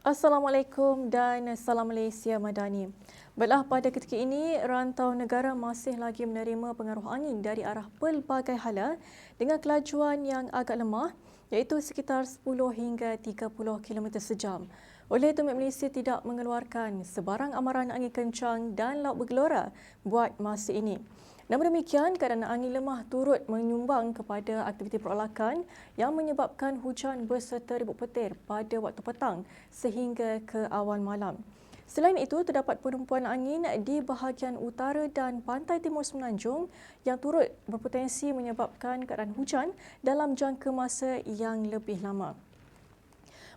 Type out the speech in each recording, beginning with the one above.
Assalamualaikum dan salam Malaysia Madani. Baiklah pada ketika ini rantau negara masih lagi menerima pengaruh angin dari arah pelbagai hala dengan kelajuan yang agak lemah iaitu sekitar 10 hingga 30 km sejam. Oleh itu Malaysia tidak mengeluarkan sebarang amaran angin kencang dan laut bergelora buat masa ini. Namun demikian, keadaan angin lemah turut menyumbang kepada aktiviti perolakan yang menyebabkan hujan berserta ribut petir pada waktu petang sehingga ke awal malam. Selain itu, terdapat penumpuan angin di bahagian utara dan pantai timur semenanjung yang turut berpotensi menyebabkan keadaan hujan dalam jangka masa yang lebih lama.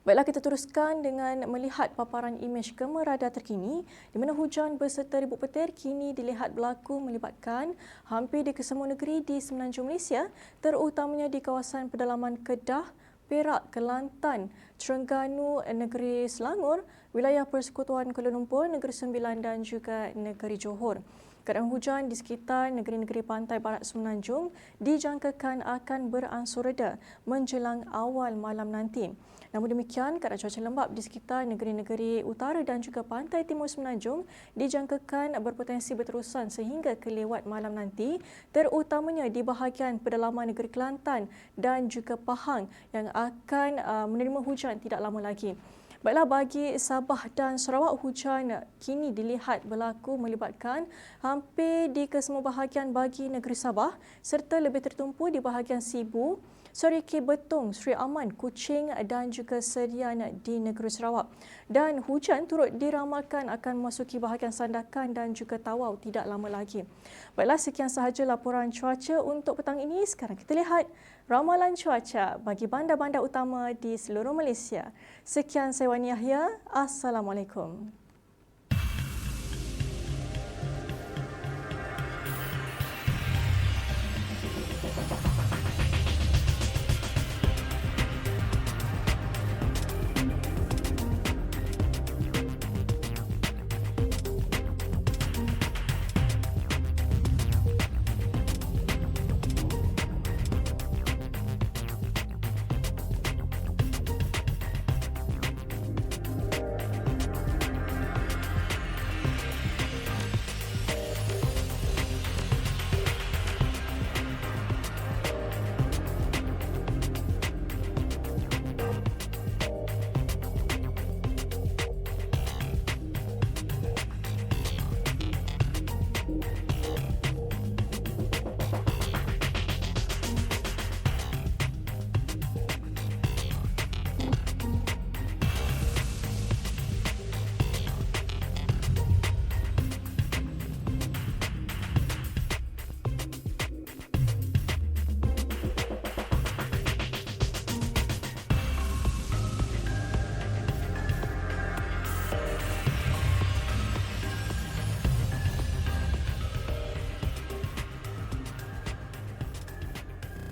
Baiklah kita teruskan dengan melihat paparan imej kamera radar terkini di mana hujan berserta ribut petir kini dilihat berlaku melibatkan hampir di kesemua negeri di semenanjung Malaysia terutamanya di kawasan pedalaman Kedah, Perak, Kelantan, Terengganu, Negeri Selangor, wilayah Persekutuan Kuala Lumpur, Negeri Sembilan dan juga Negeri Johor. Keadaan hujan di sekitar negeri-negeri pantai barat semenanjung dijangkakan akan beransur reda menjelang awal malam nanti. Namun demikian, keadaan cuaca lembap di sekitar negeri-negeri utara dan juga pantai timur semenanjung dijangkakan berpotensi berterusan sehingga ke lewat malam nanti, terutamanya di bahagian pedalaman negeri Kelantan dan juga Pahang yang akan uh, menerima hujan tidak lama lagi. Baiklah bagi Sabah dan Sarawak hujan kini dilihat berlaku melibatkan hampir di kesemua bahagian bagi negeri Sabah serta lebih tertumpu di bahagian Sibu, Seriki Betong, Sri Aman, Kuching dan juga Serian di negeri Sarawak. Dan hujan turut diramalkan akan memasuki bahagian Sandakan dan juga Tawau tidak lama lagi. Baiklah, sekian sahaja laporan cuaca untuk petang ini. Sekarang kita lihat ramalan cuaca bagi bandar-bandar utama di seluruh Malaysia. Sekian saya Wani Yahya. Assalamualaikum.